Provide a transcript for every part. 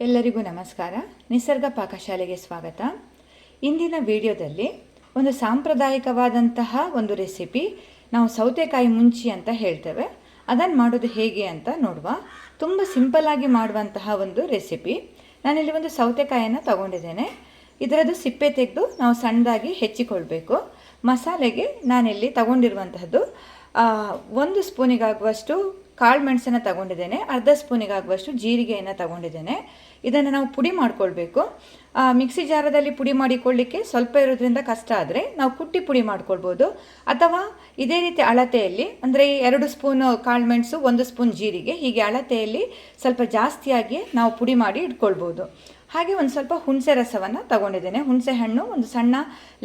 ಎಲ್ಲರಿಗೂ ನಮಸ್ಕಾರ. ನಿಸರ್ಗ ಪಾಕಶಾಲೆಗೆ ಸ್ವಾಗತ. ಇಂದಿನ ವಿಡಿಯೋದಲ್ಲಿ ಒಂದು ಸಾಂಪ್ರದಾಯಿಕವಾದಂತಹ ಒಂದು ರೆಸಿಪಿ ನಾವು ಸೌತೆಕಾಯಿ ಮುಂಚಿ ಅಂತ ಹೇಳ್ತೇವೆ. ಅದನ್ನು ಮಾಡೋದು ಹೇಗೆ ಅಂತ ನೋಡುವ. ತುಂಬ ಸಿಂಪಲ್ಲಾಗಿ ಮಾಡುವಂತಹ ಒಂದು ರೆಸಿಪಿ. ನಾನಿಲ್ಲಿ ಒಂದು ಸೌತೆಕಾಯನ್ನು ತಗೊಂಡಿದ್ದೇನೆ. ಇದರದ್ದು ಸಿಪ್ಪೆ ತೆಗೆದು ನಾವು ಸಣ್ಣದಾಗಿ ಹೆಚ್ಚಿಕೊಳ್ಬೇಕು. ಮಸಾಲೆಗೆ ನಾನಿಲ್ಲಿ ತಗೊಂಡಿರುವಂತಹದ್ದು ಒಂದು ಸ್ಪೂನಿಗಾಗುವಷ್ಟು ಕಾಳು ಮೆಣಸನ್ನು ತಗೊಂಡಿದ್ದೇನೆ, ಅರ್ಧ ಸ್ಪೂನಿಗಾಗುವಷ್ಟು ಜೀರಿಗೆಯನ್ನು ತಗೊಂಡಿದ್ದೇನೆ. ಇದನ್ನು ನಾವು ಪುಡಿ ಮಾಡ್ಕೊಳ್ಬೇಕು. ಮಿಕ್ಸಿ ಜಾರದಲ್ಲಿ ಪುಡಿ ಮಾಡಿಕೊಳ್ಳಿಕ್ಕೆ ಸ್ವಲ್ಪ ಇರೋದ್ರಿಂದ ಕಷ್ಟ ಆದರೆ ನಾವು ಕುಟ್ಟಿ ಪುಡಿ ಮಾಡ್ಕೊಳ್ಬೋದು. ಅಥವಾ ಇದೇ ರೀತಿ ಅಳತೆಯಲ್ಲಿ, ಅಂದರೆ ಎರಡು ಸ್ಪೂನ್ ಕಾಳುಮೆಣಸು ಒಂದು ಸ್ಪೂನ್ ಜೀರಿಗೆ, ಹೀಗೆ ಅಳತೆಯಲ್ಲಿ ಸ್ವಲ್ಪ ಜಾಸ್ತಿಯಾಗಿ ನಾವು ಪುಡಿ ಮಾಡಿ ಇಟ್ಕೊಳ್ಬೋದು. ಹಾಗೆ ಒಂದು ಸ್ವಲ್ಪ ಹುಣಸೆ ರಸವನ್ನು ತಗೊಂಡಿದ್ದೇನೆ. ಹುಣಸೆ ಹಣ್ಣು, ಒಂದು ಸಣ್ಣ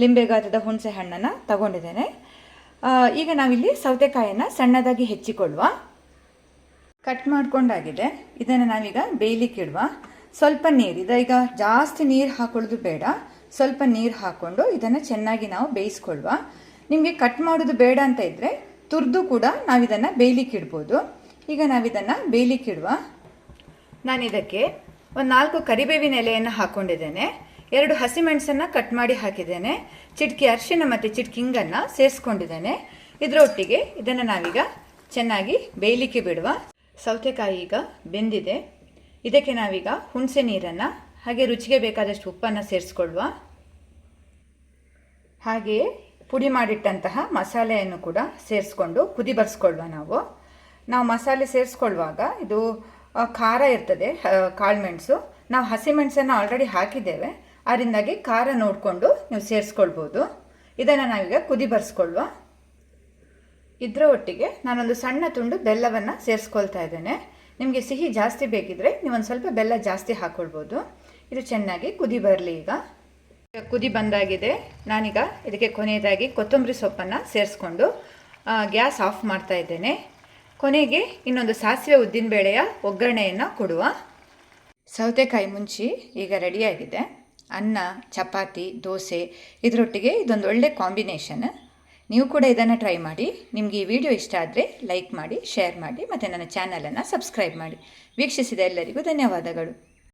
ಲಿಂಬೆ ಗಾತ್ರದ ಹುಣಸೆ ಹಣ್ಣನ್ನು ತಗೊಂಡಿದ್ದೇನೆ. ಈಗ ನಾವಿಲ್ಲಿ ಸೌತೆಕಾಯನ್ನು ಸಣ್ಣದಾಗಿ ಹೆಚ್ಚಿಕೊಳ್ಳುವ ಕಟ್ ಮಾಡ್ಕೊಂಡಾಗಿದೆ. ಇದನ್ನು ನಾವೀಗ ಬೇಯಲಿಕ್ಕೆ ಇಡುವ ಸ್ವಲ್ಪ ನೀರು ಇದೀಗ ಜಾಸ್ತಿ ನೀರು ಹಾಕೊಳ್ಳೋದು ಬೇಡ. ಸ್ವಲ್ಪ ನೀರು ಹಾಕ್ಕೊಂಡು ಇದನ್ನು ಚೆನ್ನಾಗಿ ನಾವು ಬೇಯಿಸ್ಕೊಳ್ವ. ನಿಮಗೆ ಕಟ್ ಮಾಡೋದು ಬೇಡ ಅಂತ ಇದ್ದರೆ ತುರಿದು ಕೂಡ ನಾವಿದನ್ನು ಬೇಯಲಿಕ್ಕೆ ಇಡ್ಬೋದು ಈಗ ನಾವಿದನ್ನು ಬೇಯಲಿಕ್ಕೆ ಇಡುವ ನಾನು ಇದಕ್ಕೆ ಒಂದು ನಾಲ್ಕು ಕರಿಬೇವಿನ ಎಲೆಯನ್ನು ಹಾಕ್ಕೊಂಡಿದ್ದೇನೆ ಎರಡು ಹಸಿಮೆಣಸನ್ನು ಕಟ್ ಮಾಡಿ ಹಾಕಿದ್ದೇನೆ. ಚಿಟಕಿ ಅರಿಶಿನ ಮತ್ತು ಚಿಟಕಿ ಸೇರಿಸ್ಕೊಂಡಿದ್ದೇನೆ. ಇದರೊಟ್ಟಿಗೆ ಇದನ್ನು ನಾವೀಗ ಚೆನ್ನಾಗಿ ಬೇಯಲಿಕ್ಕೆ ಬಿಡುವ. ಸೌತೆಕಾಯಿ ಈಗ ಬೆಂದಿದೆ. ಇದಕ್ಕೆ ನಾವೀಗ ಹುಣಸೆ ನೀರನ್ನು, ಹಾಗೆ ರುಚಿಗೆ ಬೇಕಾದಷ್ಟು ಉಪ್ಪನ್ನು ಸೇರಿಸ್ಕೊಳ್ಳುವ ಹಾಗೆಯೇ ಪುಡಿ ಮಾಡಿಟ್ಟಂತಹ ಮಸಾಲೆಯನ್ನು ಕೂಡ ಸೇರಿಸ್ಕೊಂಡು ಕುದಿ ಬರ್ಸ್ಕೊಳ್ಳುವ ನಾವು. ನಾವು ಮಸಾಲೆ ಸೇರಿಸ್ಕೊಳ್ಳುವಾಗ ಇದು ಖಾರ ಇರ್ತದೆ ಕಾಳುಮೆಣಸು ನಾವು ಹಸಿಮೆಣಸನ್ನು ಆಲ್ರೆಡಿ ಹಾಕಿದ್ದೇವೆ. ಅದರಿಂದಾಗಿ ಖಾರ ನೋಡಿಕೊಂಡು ನೀವು ಸೇರಿಸ್ಕೊಳ್ಬೋದು. ಇದನ್ನು ನಾವೀಗ ಕುದಿ ಬರ್ಸ್ಕೊಳ್ಳುವ ಇದರ ಒಟ್ಟಿಗೆ ನಾನೊಂದು ಸಣ್ಣ ತುಂಡು ಬೆಲ್ಲವನ್ನು ಸೇರಿಸ್ಕೊಳ್ತಾ ಇದ್ದೇನೆ. ನಿಮಗೆ ಸಿಹಿ ಜಾಸ್ತಿ ಬೇಕಿದ್ರೆ ನೀವೊಂದು ಸ್ವಲ್ಪ ಬೆಲ್ಲ ಜಾಸ್ತಿ ಹಾಕ್ಕೊಳ್ಬೋದು ಇದು ಚೆನ್ನಾಗಿ ಕುದಿ ಬರಲಿ ಈಗ. ಕುದಿ ಬಂದಾಗಿದೆ. ನಾನೀಗ ಇದಕ್ಕೆ ಕೊನೆಯದಾಗಿ ಕೊತ್ತಂಬರಿ ಸೊಪ್ಪನ್ನು ಸೇರಿಸ್ಕೊಂಡು ಗ್ಯಾಸ್ ಆಫ್ ಮಾಡ್ತಾ ಇದ್ದೇನೆ. ಕೊನೆಗೆ ಇನ್ನೊಂದು ಸಾಸಿವೆ ಉದ್ದಿನಬೇಳೆಯ ಒಗ್ಗರಣೆಯನ್ನು ಕೊಡುವ. ಸೌತೆಕಾಯಿ ಮುಂಚಿ ಈಗ ರೆಡಿಯಾಗಿದೆ. ಅನ್ನ, ಚಪಾತಿ, ದೋಸೆ, ಇದರೊಟ್ಟಿಗೆ ಇದೊಂದು ಒಳ್ಳೆ ಕಾಂಬಿನೇಷನ್. ನೀವು ಕೂಡ ಇದನ್ನು ಟ್ರೈ ಮಾಡಿ. ನಿಮಗೆ ಈ ವಿಡಿಯೋ ಇಷ್ಟ ಆದರೆ ಲೈಕ್ ಮಾಡಿ ಶೇರ್ ಮಾಡಿ, ಮತ್ತು ನನ್ನ ಚಾನಲನ್ನು ಸಬ್ಸ್ಕ್ರೈಬ್ ಮಾಡಿ. ವೀಕ್ಷಿಸಿದ ಎಲ್ಲರಿಗೂ ಧನ್ಯವಾದಗಳು.